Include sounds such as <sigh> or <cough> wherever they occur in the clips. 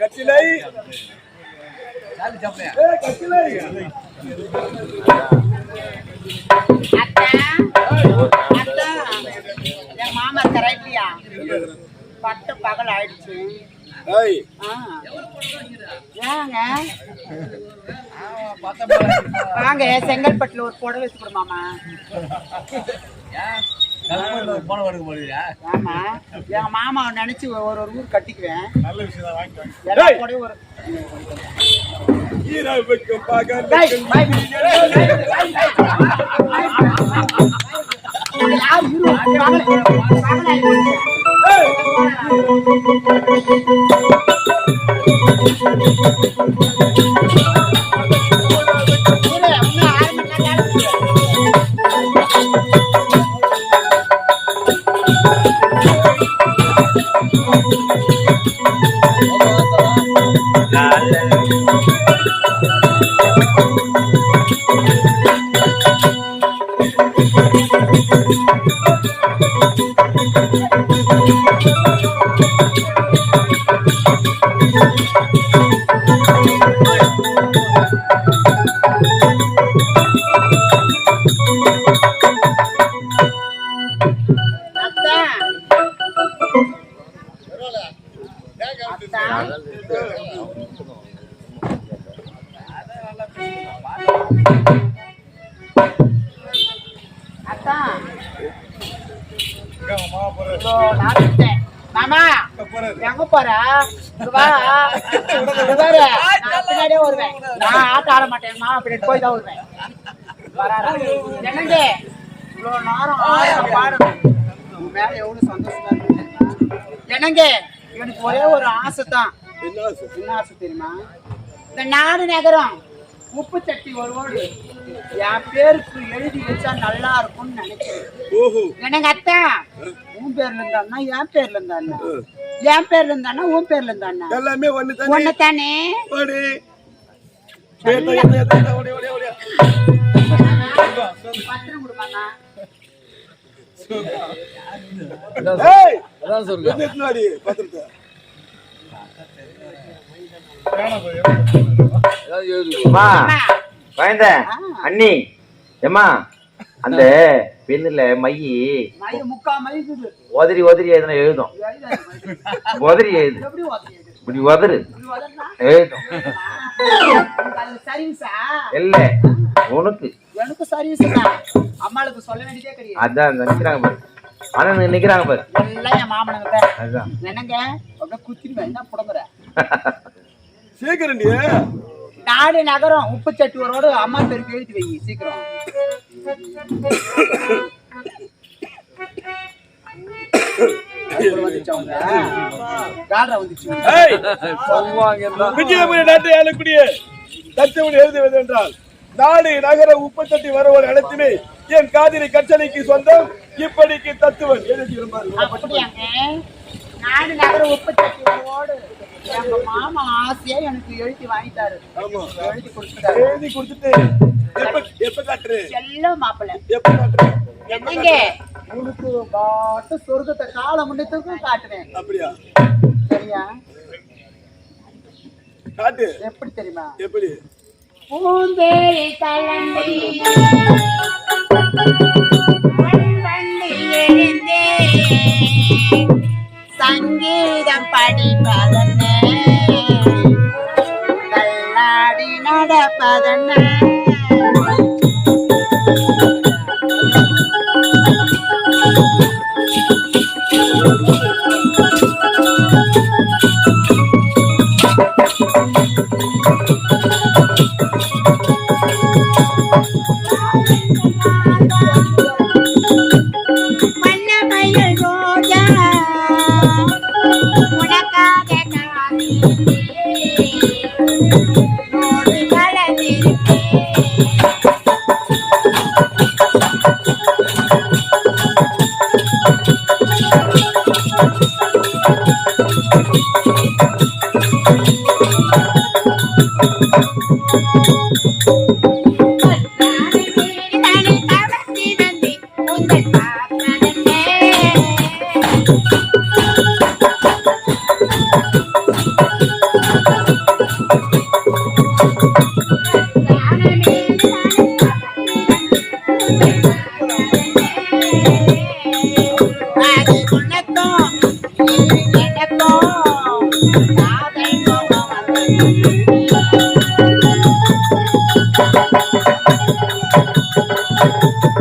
கட்டிலை. மாமா கரெக்டியா பட்டு பகல் ஆயிடுச்சு. வாங்க செங்கல்பட்டுல ஒரு புடவை வச்சு கொடு மாமா ஆமா என் மாமாவை நினைச்சு ஒரு ஒரு ஊர் கட்டிக்குவேன் எல்லா ஒரு பகல் டேய், டேய், டேய், யார் இரு, பகல், மாமா எங்க போற? பின்னாடியே வருவேன் நான் ஆட்ட ஆட மாட்டேன். மாமா பின்னாடி போய் தான் வருவேன்? என்னங்க இவ்வளவு நேரம் உன் மேல எவ்வளவு சந்தோஷமா இருக்கு. என்னங்க? எனக்கு ஒரே ஒரு ஆசை? தான்? என்ன ஆசை தெரியுமா? இந்த நாடு நகரம். உப்பு சட்டி ஒரு ஓடு என் பேருக்கு எழுதி வச்சா நல்லா இருக்கும்னு நினைக்கிறேன். ஓஹோ. என்னங்க அத்தா? உன் பேர்ல இருந்தான்னா என் பேர்ல இருந்தான்னா என் பேர்ல இருந்தானா உன் பேர்ல இருந்தானா எல்லாமே ஒண்ணு தானே ஒண்ணு. பத்திரம் வாடி, பத்திரத்தை? அம்மா. ஆ. அண்ணி ஏம்மா அந்த பெண்ணுல மையி உதறி உதறி எதுனா எழுதும். உதறி எழுது? இப்படி உதறு? எழுதும்? இல்ல. உனக்கு. எனக்கு சர்வீஸ் அம்மாளுக்கு சொல்ல வேண்டியதே கிடையாது. அதான் அந்த நிக்கிறாங்க பாரு. அண்ணன் நிக்கிறாங்க பாரு. எல்லாம் என் மாமனுங்க என்னங்க? அப்படியே குத்திடுவேன் என்ன புடங்குற <laughs> சீக்கிரம் நீ. நாடு நகரம் உப்பு சட்டியோரோடு அம்மா பேருக்கு எழுதி வை சீக்கிரம். நாடு நகர உப்பத்தட்டி வரவன் அனைத்துமே என் காதிரி கச்சனைக்கு சொந்தம் இப்படிக்கு தத்துவன் எழுதியிருப்பார் அப்படியாங்க. நாடு நகரம் உப்பு சட்டியோடு எங்க மாமா ஆசையா எனக்கு எழுதி வாங்கிட்டாரு. எழுதி கொடுத்துட்டாரு. எழுதி கொடுத்துட்டு எப்ப எப்ப காட்டுரு செல்ல மாப்பிள்ளை. எப்ப காட்டுரு என்னங்க? உனக்கு பாட்டு சொர்க்கத்தை கால முன்னத்துக்கும் காட்டுவேன். அப்படியா? சரியா? காட்டு. எப்படி தெரியுமா? எப்படி? பூந்தேரி கலந்தி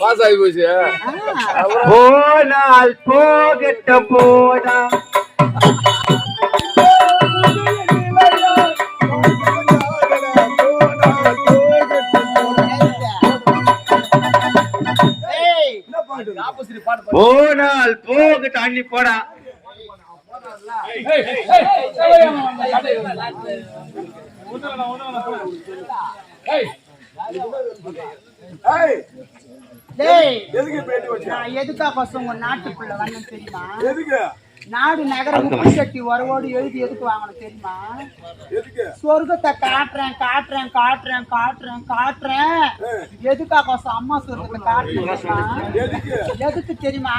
பாஸ் ஆகி போச்சு. போனால் போகட்ட போனா போனால் போகட்ட அண்ணி போடா. எதுக்கு பேட்டி வச்ச? நான் எதுக்காக உங்க நாட்டுக்குள்ள வந்தேன் தெரியுமா? எதுக்கு? நாடு நகர உப்பு சட்டி வரவோடு எழுதி எதுக்கு வாங்கணும் தெரியுமா? சொர்க்கத்தை காட்டுறேன் காட்டுறேன் காட்டுறேன் காட்டுறேன் காட்டுறேன். எதுக்காக அம்மா சொர்க்கத்தை காட்டுறேன்? எதுக்கு? எதுக்கு தெரியுமா?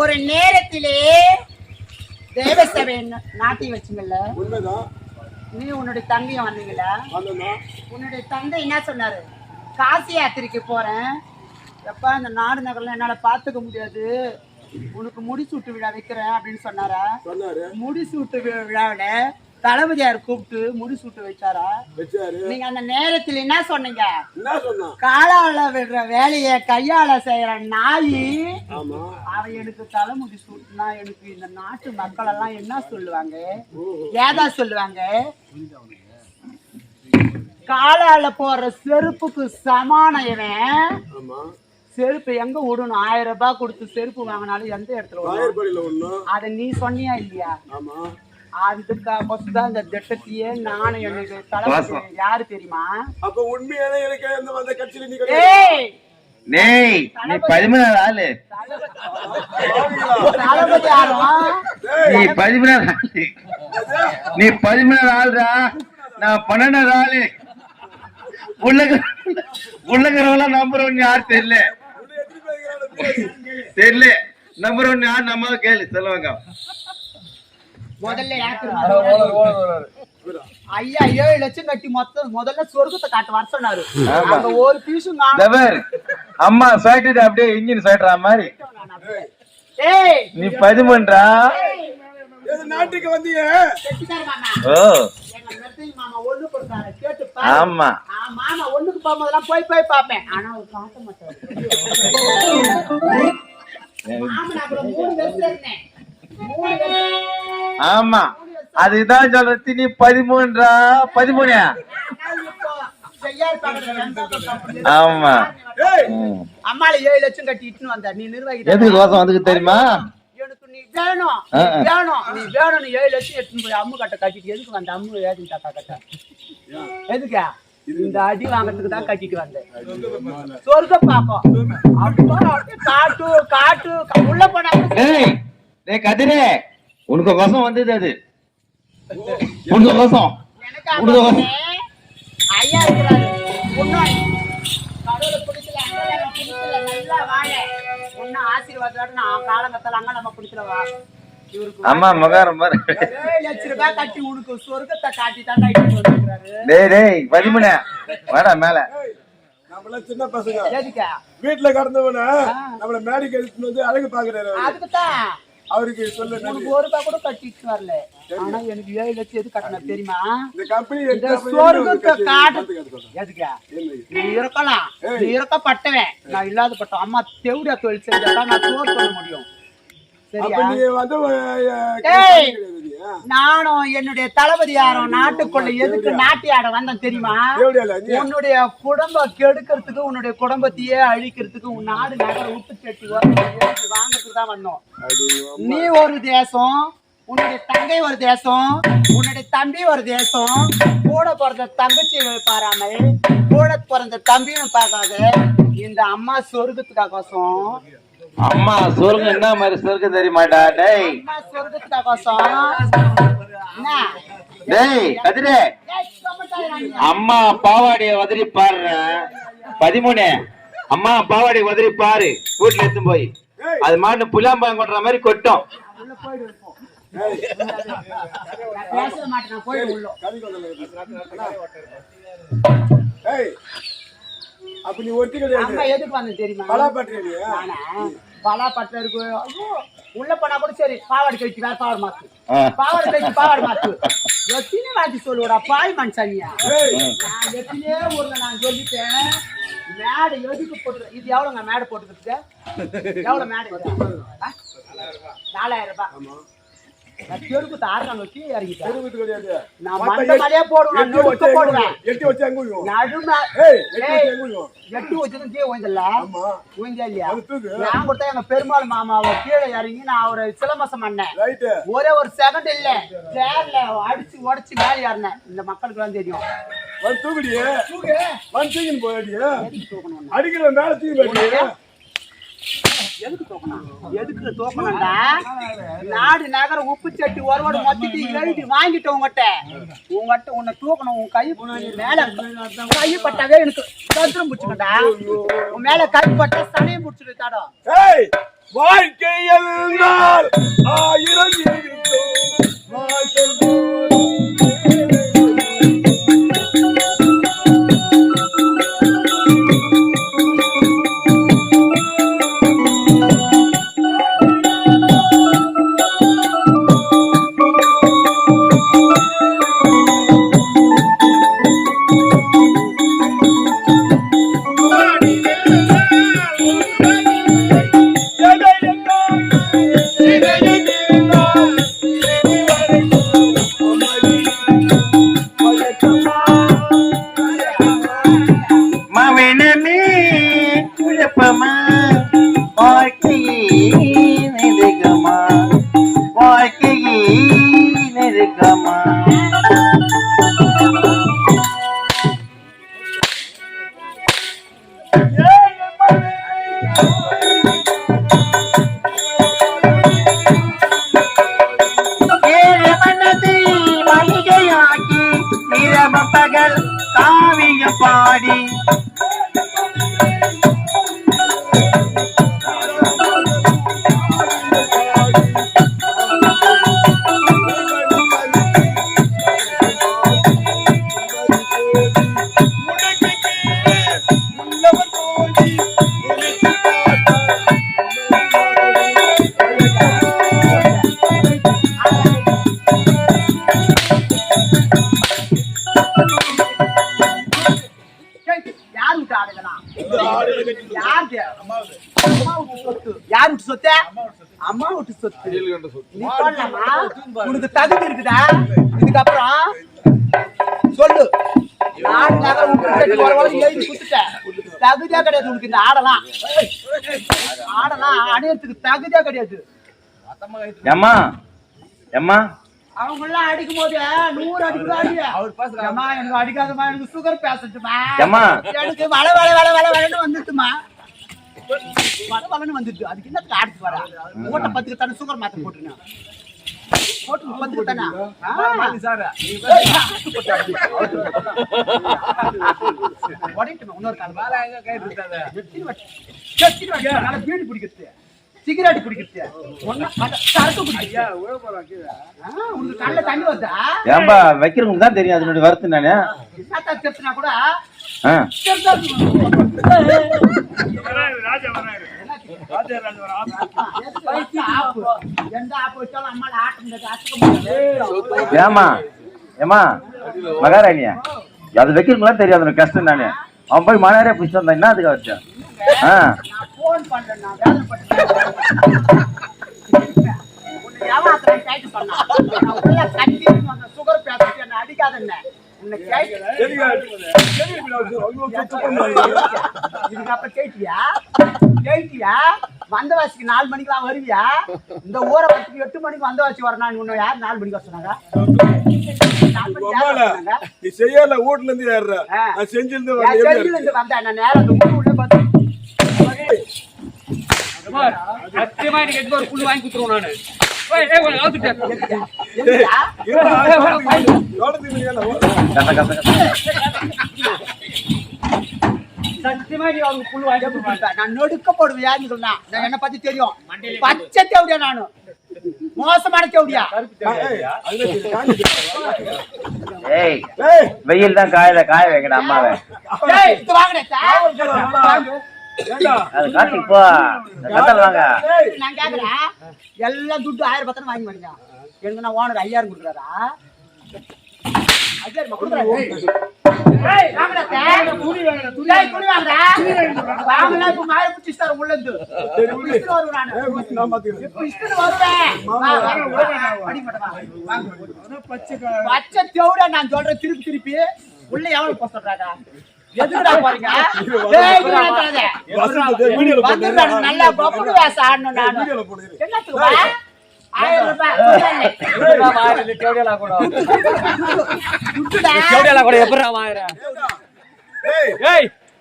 ஒரு நேரத்திலே தேவசபை நாட்டி வச்சுங்கல்ல நீ உன்னுடைய தங்கையும் வந்தீங்கல்ல? வந்தோம் உன்னுடைய தந்தை என்ன சொன்னாரு? காசி யாத்திரைக்கு போறேன். எப்பா இந்த நாடு நகர்ல என்னால பாத்துக்க முடியாது. உனக்கு முடிசூட்டு விழா வைக்கிறேன் அப்படின்னு சொன்னாரா? சொன்னாரு. முடிசூட்டு விழாவில தளபதியார் கூப்பிட்டு முடிசூட்டு வச்சாரா? வச்சாரு. நீங்க அந்த நேரத்துல என்ன சொன்னீங்க? காலால விடுற வேலைய கையால செய்யற நாயி அவன் எனக்கு தலைமுடி சூட்டுனா எனக்கு இந்த நாட்டு மக்கள் எல்லாம் என்ன சொல்லுவாங்க? ஏதா சொல்லுவாங்க? காலால போற செருப்புக்கு சமான இவன். செருப்பு எங்க விடணும்? ஆயிரம் ரூபாய் கொடுத்து செருப்பு வாங்கினாலும் எந்த இடத்துல அத நீ சொன்னியா இல்லையா? ஆமா. அதுக்காக தான் இந்த திட்டத்தையே நானும் எனக்கு தலைமை யாரு தெரியுமா? அப்ப உண்மையான எனக்கு அந்த வந்த கட்சியில நீ டேய் நீ பதிமூணாவது ஆளு. யாரும் நீ பதிமூணாவது ஆளு. நீ பதிமூணாவது ஆளுடா நான் பன்னெண்டாவது ஆளு. உள்ளக உள்ளகிறவெல்லாம் நம்பர் ஒன்னு யார் தெரியல உன்னை எத்தனை பேர் இருக்கிறாங்க? தெரியல நம்பர் ஒன்னு யார் நம்ம கேளு சொல்லுவாங்க. முதல்ல? ஐயா ஏழு லட்சம் கட்டி மொத்தம் முதல்ல சொர்க்கத்தை காட்டு வர சொன்னாரு. அங்க ஒரு பீஸும் அம்மா சாய்ட்டு அப்படியே இன்ஜின் சாய்ட்டுற மாதிரி. நீ பதிமூன்றா? எது நாட்டுக்கு வந்தீங்க ஓ. ஆமா. மாமா ஒண்ணுக்கு போகும்போதெல்லாம் போய் போய் பார்ப்பேன். ஆனா அவர் மாட்டாரு ஆமா. அதுதான் சொல்றது நீ பதிமூன்றா? பதிமூணு? ஆமா. அம்மால ஏழு லட்சம் கட்டி இட்டுன்னு வந்தார். நீ நிர்வாகி எதுக்கு தோசம் அதுக்கு தெரியுமா? வேணும். வேணும் நீ வேணும். நீ ஏழு லட்சம் எடுத்துன்னு போய் அம்மு கட்ட கட்டிட்டு எதுக்கு வந்த? அம்மு ஏதி தாத்தா கட்ட. எதுக்கு? இந்த அடி வாங்குறதுக்கு தான் கட்டிட்டு வந்தேன். சொர்க்க பாக்கம் காட்டு காட்டு உள்ள போனா கதிரே உனக்கு கோசம் வந்தது அது. உனக்கு கோசம் எனக்கு உனக்கு கோசம் ஐயா இருக்கிறாரு. பிடிக்கல நல்லா வாழ. ஒன்னும் ஆசீர்வாதத்தோட நான் காலங்கத்தால அங்க நம்ம பிடிக்கல வா. அம்மா மகாரம் பாரு ஏழு லட்சம் ரூபாய் கட்டி உனக்கு சொர்க்கத்தை காட்டி வந்துருக்காரு டேய் டேய் பதிமூணு வாடா மேல. ஏய், நம்மளாம் சின்ன பசங்க. எதுக்கு? வீட்டுல கடந்தவன நம்மள மேடைக்கு எடுத்துட்டு வந்து அழகு பாக்குறாரு அவருக்கு சொல்ல உனக்கு ஒரு ரூபாய் கூட கட்டிட்டு வரல. ஆனா எனக்கு ஏழு லட்சம் எது கட்டணும் தெரியுமா? இந்த கம்பெனி இந்த சொர்க்கத்தை காட்டு எதுக்கு? நீ இருக்கலாம் நீ இருக்கப்பட்டவன் நான் இல்லாத பட்டவன் அம்மா தெவுடியா தொழில் செஞ்சா நான் சோறு பண்ண முடியும். சரியா? வந்து நானும் என்னுடைய தளபதி யாரும் நாட்டுக்குள்ள எதுக்கு நாட்டியாட வந்தேன் தெரியுமா? உன்னுடைய குடும்பம் கெடுக்கிறதுக்கு உன்னுடைய குடும்பத்தையே அழிக்கிறதுக்கு உன் நாடு நகர விட்டு கட்டி வாங்குறதுக்கு தான் வந்தோம். நீ ஒரு தேசம் உன்னுடைய தங்கை ஒரு தேசம் உன்னுடைய தம்பி ஒரு தேசம் கூட பிறந்த தங்கச்சி பாராமல் கூட பிறந்த தம்பியும் பார்க்காத இந்த அம்மா சொர்க்கத்துக்காகோசம் அம்மா சொர்க்கம் என்ன மாதிரி சொர்க்கம் தெரியுமாடா? டேய். டேய் கதிரே? அம்மா பாவாடைய உதறி பாரு பதிமூணு. அம்மா பாவாடைய உதறி பாரு. வீட்டுல எடுத்து போய். அது மாட்டு புலாம்பாங்க கொட்டுற மாதிரி கொட்டும். மாட்டேன் உள்ள. ஏய் அப்ப நீ ஒட்டி கிடையாது அம்மா எதுக்கு வந்து தெரியுமா? பலாப்பட்டு நானா? பலா பட்டில இருக்கு ஐயோ, உள்ள போனா கூட சரி பாவாடை கழிச்சு வேற பாவாடை மாத்து. பாவாடை கழிச்சு பாவாடை மாத்து. எத்தனை வாட்டி சொல்லுவடா பாய் மனுஷனியா? நான் எத்தனையோ ஊர்ல நான் சொல்லிட்டேன். மேடை எதுக்கு போட்டு இது எவ்வளவுங்க மேடை போட்டுக்கிட்டு எவ்வளவு மேடை? நாலாயிரம் ரூபாய். தெருக்கு தாரங்க வச்சு இறங்கிட்டேன். கிடையாது நான் மண்டை மேலேயே போடுவேன் போடுவேன்? எட்டி வச்சு எங்க விழும்? நடுமே ஏய் எட்டி. வச்சு எங்க? எட்டு கீழே ஆமா. இல்லையா. நான் கொடுத்தா எங்க பெருமாள் மாமாவை கீழே இறங்கி நான் அவரை சிலம்பசம் பண்ணேன். ஒரே ஒரு செகண்ட் இல்ல. சேர்ல அடிச்சு உடைச்சு மேலே ஏறினேன். இந்த மக்களுக்கு எல்லாம் தெரியும். வந்து தூக்குடி வந்து தூக்கின்னு அடிக்கிற மேல தூக்கி எதுக்கு தோக்கணும் எதுக்கு தூக்கணும்டா நாடு நகர உப்பு சட்டி ஒருவோட மொத்தத்தை எழுதி வாங்கிட்டோம் உங்ககிட்ட. உங்ககிட்ட உன்னை தூக்கணும் உன் கை மேல கைப்பட்டாவே எனக்கு சந்திரம் பிடிச்சுக்கண்டா. உன் மேல கைப்பட்ட சனையும் பிடிச்சிட்டு தாடா. வாழ்க்கையில் ஆயிரம் இருக்கும். விட்டு ஆடுகளா யாருக்கு அம்மா விட்டு சொத்து யார் விட்டு சொத்து அம்மா விட்டு சொத்து நீ சொல்லலாமா உனக்கு தகுதி இருக்குதா இதுக்கப்புறம் சொல்லு நாடு நகர விட்டு ஒரு வாரம் எழுதி தகுதியா கிடையாது உனக்கு இந்த ஆடலாம் ஆடலாம் அணியறதுக்கு தகுதியா கிடையாது ஏம்மா ஏம்மா அவங்க எல்லாம் அடிக்கும் போது நூறு அடிக்கும் அடி அம்மா எனக்கு அடிக்காதம்மா எனக்கு சுகர் பேசட்டுமா? எனக்கு வள வள வள வள வளன்னு வந்துட்டுமா? வள வளன்னு வந்துட்டு. அதுக்கு என்ன காடுக்கு வர? மூட்டை பத்துக்கு தானே சுகர் மாத்திரை போட்டுருங்க போட்டு பத்துக்கு தானே? உடைக்கணும் இன்னொரு காலம் பீடி பிடிக்கிறது சிகரெட் பிடிக்கிறது ஒண்ணு அட, சரக்கு பிடிக்கிறது ஆ, உனக்கு கண்ணுல தண்ணி வருதா? ஏன்பா வைக்கிறவங்களுக்கு தான் தெரியும். அதனுடைய வருத்தம் நானு செத்துனா கூட ராஜா வராரு. ஏமா ஏமா மகாராணியா? அது வைக்கிறவங்களாம் தெரியும் அதனுடைய கஷ்டம் நானு அவன் போய் மனாரே பிடிச்சி வந்தான் என்ன அதுக்கு வச்சான் ஆ. Phone பண்றேன், நான் வேதனைப்பட்டேன். உன்னை ஏமாத்துறேன், கேட்டு சொன்னா. நான் உள்ள கட்டி அந்த sugar patient என்னை கேட்டியா? கேட்டியா? வந்தவாசிக்கு நாலு மணிக்கெல்லாம் வருவியா இந்த ஊரை பத்தி எட்டு மணிக்கு வந்தவாசி வரணும் உன்னை யார் நாலு மணிக்கு சொன்னாங்க? நீ செய்யல வீட்டுல இருந்து ஏறுற செஞ்சிருந்து வந்தேன் நான் நேரா அந்த ஊரு உள்ள பார்த்து சத்தியமா எனக்கு எட்டு ஒரு புல் வாங்கி கொடுத்துருவோம் நானு? சத்தியமா நீ அவங்க புல் வாங்கி கொடுத்துருவாங்க நான் நொடுக்க போடுவேன் யாருன்னு சொன்னா நான் என்ன பத்தி தெரியும். பச்சை தேவடியா நானு. மோசமான தேவடியா? ஏய் வெயில் தான் காயல காய வைக்கணும் அம்மாவை. சார். அது காட்டுக்கு போ. கத்தல் வாங்க. நான் கேக்குறேன். எல்லாம் துட்டு ஆயிரம் பத்திரம் வாங்கி மாட்டீங்க எனக்கு நான் ஓனர் ஐயாயிரம் கொடுக்குறாரா? ஐயாயிரம். பச்சை தேவடா நான் சொல்றேன் திருப்பி திருப்பி. உள்ள போக சொல்றாங்க? எதுக்குடா போறீங்க. வந்துடுறா, நீ நல்லா பப்புனு வேஷம் ஆடணும் நானு. என்னத்துக்கு வா? ஆயிரம் ரூபாய். கூட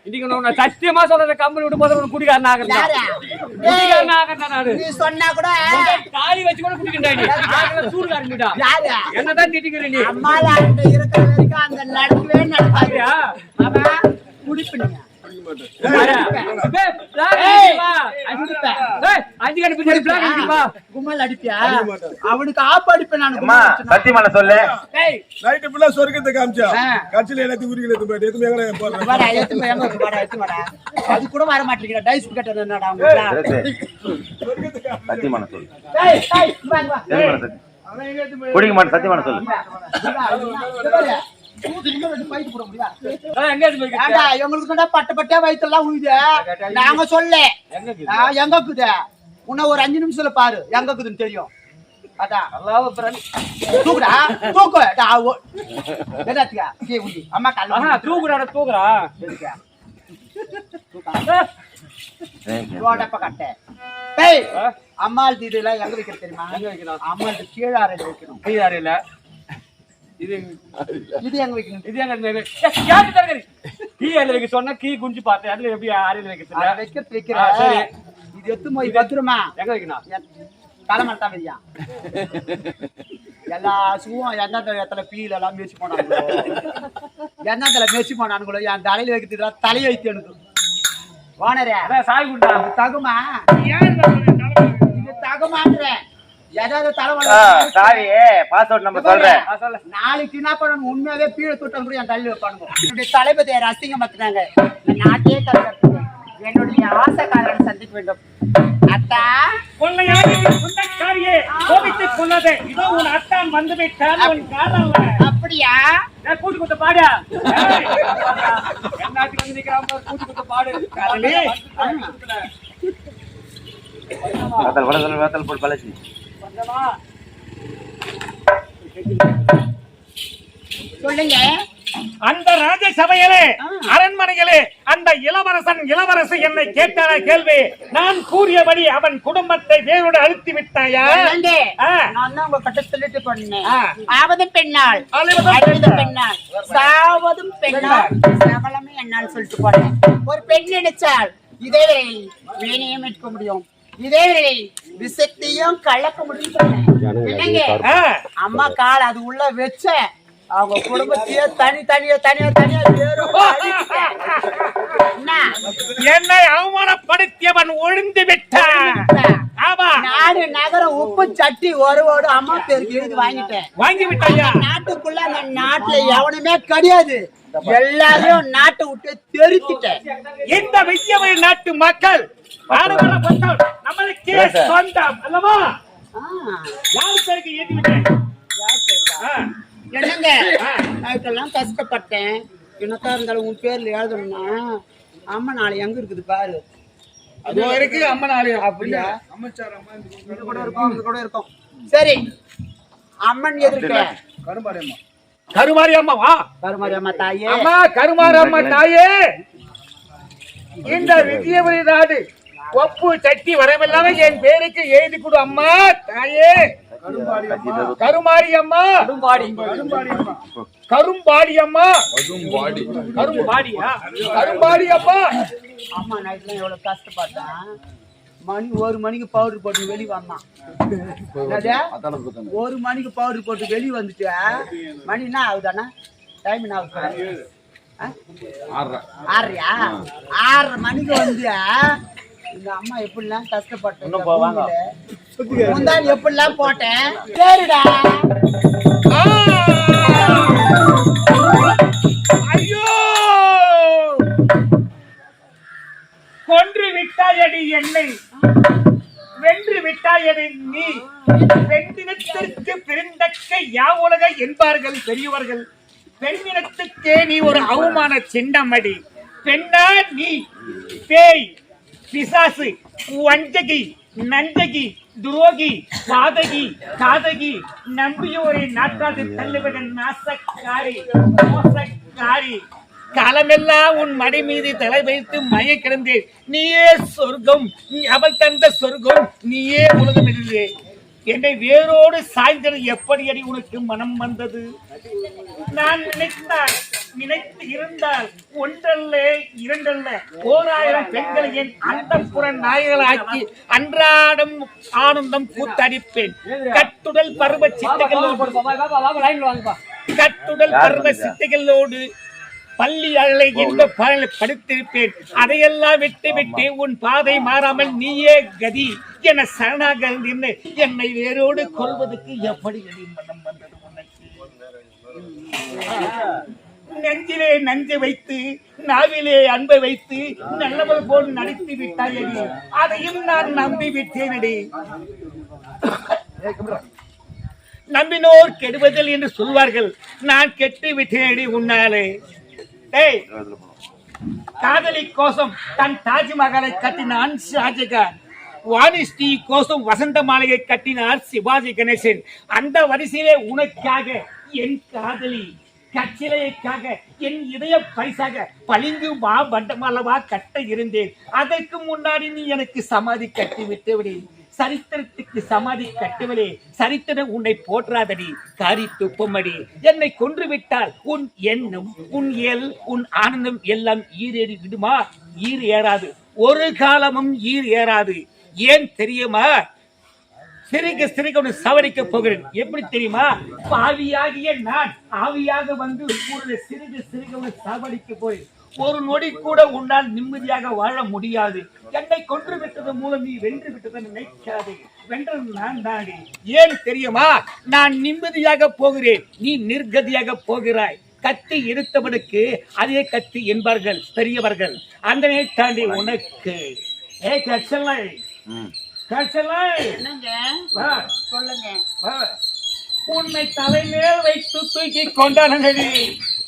இன்னைக்கு நான் உன்னை சத்தியமா சொல்றேன் கம்பெனி விட்டு போது உனக்கு குடிக்காரன் ஆகிறேன் ஆகிறேன் நானு? நீ சொன்னா கூட தாலி வச்சு கூட குடிக்கின்றா நீ. ஆகிறேன் சூடுகாரன் கிட்ட யாரு? என்னதான் திட்டிக்கிற நீ? இருக்கிற வரைக்கும் அந்த நடக்கவே நடக்காது. அப்படியா? மாமா, கும்மல் அடிப்பியா? அவனுக்கு ஆப்பு அடிப்பேன் நான். சத்தியமான சொல்லு. நைட்டு ஃபுல்லா சொர்க்கத்தை காமிச்சா. கட்சியில எல்லாத்தையும் உருகில எடுத்து போயிட்டு எதுவுமே போடுறேன் எங்க வாடா. அது கூட வர மாட்டேங்கிறா. டைஸ் கட்டது என்னடா. சத்தியமான சொல்லு. குடிக்க மாட்டேன் சத்தியமான சொல்லு. எங்களுக்கு பட்ட பட்டா வயித்தெல்லாம் உழுது? நாங்க சொல்ல. எங்க இருக்குது உன்ன ஒரு அஞ்சு நிமிஷத்துல பாரு. எங்க இருக்குதுன்னு தெரியும். தூக்குடா. தூக்கு. அம்மா ஆஹா, கால தூக்குறாடா, தூக்குறா. அம்மாள் தீதுல எங்க வைக்கிறது தெரியுமா? எங்க வைக்கணும்? அம்மாள் கீழாரையில வைக்கணும். கை யாரும் இல்ல. இது இது எங்க வைக்கணும் இது எங்க இருந்து? ஏய், யாருக்கு தரகரி? கீ அறையில வைக்க சொன்னா, கீ குஞ்சு பார்த்தேன். அதுல எப்படி அறையில வைக்கிறது வைக்கிறது வைக்கிற ஆ, சரி. இது எத்து போய் பத்திரமா எங்க வைக்கணும்? தலைமலை தான் வையா எல்லா ஷூவும் எந்தெந்த இடத்துல பீல எல்லாம் மேய்ச்சி போனாங்களோ எந்தெந்த மேய்ச்சி போனானுங்களோ என் தலையில வைக்கிறதுக்கு தலை வைத்து எனக்கு ஓனரே அதான் சாய் குண்டா. தகுமா தலைவலி சாவி பாஸ்வேர்ட் சொல்றேன். சொல்லு. நாளைக்கு என்ன பண்ணணும் உண்மையாவே பீழ தொட்டம் கூட என் தள்ளி வைப்பானுங்க. என்னுடைய தளபதியை ரசிங்க நாட்டையே கலந்துருக்கு என்னுடைய ஆசைக்காரனை சந்திக்க வேண்டும். அத்தா. கொள்ளையாடி குண்டக்காரியே கோபித்துக் கொள்ளாதே. இதோ உன் அத்தான் வந்து விட்டான் உன் அப்படியா? கூட்டு குத்த பாடு. வந்து நிக்கிறான் பாரு, கூட்டு குத்த பாடு. வத்தல் போட்டு பழச்சி. சொல்லுங்க. அந்த ராஜசபையிலே அரண்மனையிலே அந்த இளவரசன் இளவரசி என்னை கேட்டான கேள்வி? நான் கூறியபடி அவன் குடும்பத்தை வேரோடு அழுத்தி விட்டாயா. நான் தான் உங்க கிட்ட சொல்லிட்டு பண்ணேன். ஆவது பெண்ணாள். அழிவதும் பெண்ணாள். சாவதும் பெண்ணாள். சபலமே என்னால் சொல்லிட்டு போனேன். ஒரு பெண் நினைச்சால் இதே வீணையும் மீட்க முடியும். இதே விஷத்தையும் கலக்க முடியும். அம்மா கால் அது உள்ள வச்ச அவங்க குடும்பத்தையே தனி தனியா தனியா தனியா. என்ன? என்னை அவமானப்படுத்தியவன் ஒழிந்து விட்டான். ஆமா. நாடு நகரம் உப்பு சட்டி ஒருவோடு அம்மா பேருக்கு எழுதி வாங்கிட்டேன். வாங்கி விட்டாயா? நாட்டுக்குள்ள அந்த நாட்டுல எவனுமே கிடையாது. எல்லாரையும் நாட்டை விட்டு தெரித்திட்டேன். இந்த விஜயவழி நாட்டு மக்கள் ஆடவர மக்கள் நம்மளுக்கே சொந்தம் அல்லவா? ஆ, யார் பேருக்கு ஏற்றி விட்டேன்? ஆ. என்னங்க? அதுக்கெல்லாம் கஷ்டப்பட்டேன். என்னத்தா இருந்தாலும் உன் பேர்ல எழுதணும்னா அம்மா நாளை எங்க இருக்குது பாரு. அது இருக்கு அம்மா அப்படியா? இது கூட இருக்கும் இது கூட இருக்கும். சரி. அம்மன் எதிர்க்க. கரும்பாடி அம்மா. கருமாரி அம்மா வா. கருமாரி அம்மா தாயே. அம்மா கருமாரி அம்மா தாயே. இந்த விஜயபுரி நாடு ஒப்பு சட்டி வரவில்லாம என் பேருக்கு எழுதி கொடு அம்மா தாயே. கருமாரி அம்மா கரும்பாடி அம்மா கரும்பாடி கரும்பாடியா? கரும்பாடி அம்மா அம்மா நைட்ல எவ்வளவு கஷ்டப்பட்டேன் மணி ஒரு மணிக்கு பவுடர் போட்டு வெளியே வந்தான்? ஒரு மணிக்கு பவுடர் போட்டு வெளியே வந்துட்டு மணி என்ன ஆகுதாண்ணா? டைம் என்ன ஆகுது? ஆ? ஆறரையா? ஆறரை மணிக்கு வந்து அம்மா எப்படிலாம் கஷ்டப்பட்டேன் முந்தாடி எப்படிலாம் போட்டேன்? சரிடா. ஐயோ. கொன்று விட்டாயடி என்னை. வென்று விட்டாயடி நீ பெண்ணினத்திற்கு பிறந்தக்க யாவுலக என்பார்கள் பெரியவர்கள். பெண்ணினத்துக்கே நீ ஒரு அவமான சின்னமடி. பெண்ணா நீ. பேய். பிசாசு வஞ்சகி நஞ்சகி துரோகி பாதகி காதகி நம்பியோரை நாட்டாது தள்ளுவதன் நாசக்காரி மோசக்காரி காலமெல்லாம் உன் மடி மீது தலை வைத்து மய கிடந்தேன் நீயே சொர்க்கம் நீ அவள் தந்த சொர்க்கம் நீயே உலகம் இருந்தேன் என்னை வேரோடு சாய்ந்தது எப்படி அடி உனக்கு மனம் வந்தது? நான் நினைத்தால் நினைத்து இருந்தால் ஒன்றல்ல இரண்டல்ல. ஓராயிரம் பெண்களை என் அந்த நாயகளாக்கி அன்றாடம் ஆனந்தம் கூத்தடிப்பேன் கட்டுடல் பருவ வாங்கப்பா. கட்டுடல் பருவ சிட்டைகளோடு பள்ளி அழலை பலனை படித்திருப்பேன். அதையெல்லாம் விட்டு விட்டு உன் பாதை மாறாமல் நீயே கதி. என சரணாக நின்று என்னை வேரோடு கொள்வதற்கு எப்படி அடி மனம் வந்தது உனக்கு? நெஞ்சிலே நஞ்சை வைத்து நாவிலே அன்பை வைத்து நல்லவள் போல் நடித்து விட்டாயடி. அதையும் நான் நம்பி விட்டேனடி நம்பினோர் கெடுவதில் என்று சொல்வார்கள். நான் கெட்டு விட்டேனடி உன்னாலே. டேய் காதலி கோசம் தன் தாஜ்மஹாலை கட்டினான் ஷாஜகான் வாணிஸ்ரீ கோசம் வசந்த மாலையை கட்டினார் சிவாஜி கணேசன். அந்த வரிசையிலே உனக்காக என் காதலி கச்சிலைக்காக என் இதய பரிசாக பளிங்கு மா பண்டமல்லவா கட்ட இருந்தேன். அதற்கு முன்னாடி நீ எனக்கு சமாதி கட்டி விட்டுவிடு சரித்திரத்துக்கு சமாதி கட்டுவலே சரித்திரம் உன்னை போற்றாதடி காரி துப்பமடி என்னை கொன்று விட்டால் உன் எண்ணம் உன் எல் உன் ஆனந்தம் எல்லாம் ஈரேறி விடுமா? ஈர் ஏறாது. ஒரு காலமும் ஈர் ஏறாது. ஏன் தெரியுமா? சிறுக சிறுக உன்னை சவரிக்க போகிறேன். எப்படி தெரியுமா? ஆவியாகிய நான் ஆவியாக வந்து ஒரு சிறுக சிறுக உன்னை சவரிக்க போகிறேன். ஒரு நொடி கூட உன்னால் நிம்மதியாக வாழ முடியாது. என்னை கொன்று விட்டது மூலம் நீ வென்று விட்டதை நினைக்காதே. வென்றது நான் தானே. ஏன் தெரியுமா? நான் நிம்மதியாக போகிறேன். நீ நிர்கதியாக போகிறாய். கத்தி எடுத்தவனுக்கு அதே கத்தி என்பார்கள் பெரியவர்கள். அதனை தாண்டி உனக்கு. ஏ கச்சலை கச்சலை என்னங்க? வா. சொல்லுங்க. உன்னை தலைமேல் வைத்து தூக்கி கொண்டானடி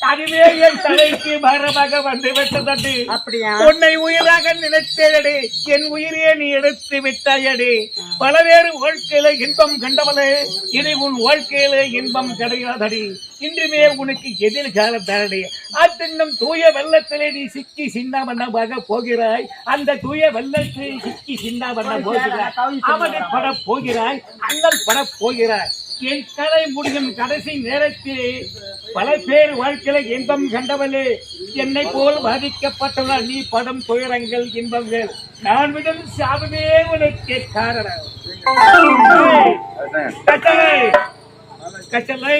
அதுவே என் தலைக்கு பாரமாக வந்து விட்டதடி. அப்படியா? உன்னை உயிராக நினைத்தேடே என் உயிரே நீ எடுத்து விட்டாயடி. பலவேறு வாழ்க்கையில இன்பம் கண்டவளே. இனி உன் வாழ்க்கையில இன்பம் கிடையாதடி. இன்றுமே உனக்கு எதிர்கால தரடி அத்தின்னும் தூய வெள்ளத்திலே நீ சிக்கி சின்னாவண்ணமாக போகிறாய். அந்த தூய வெள்ளத்தில் சிக்கி சின்னாவண்ண போகிறாய். அவனை பட போகிறாய். அண்ணல் பட போகிறாய். என் கதை முடியும் கடைசி நேரத்திலே பல பேர் வாழ்க்கையில இன்பம் கண்டவளே. என்னை போல் பாதிக்கப்பட்டுள்ள நீ படம் துயரங்கள் இன்பங்கள். நான் விடும் சாபமே உனக்கு காரணம். ஏய், கட்டளை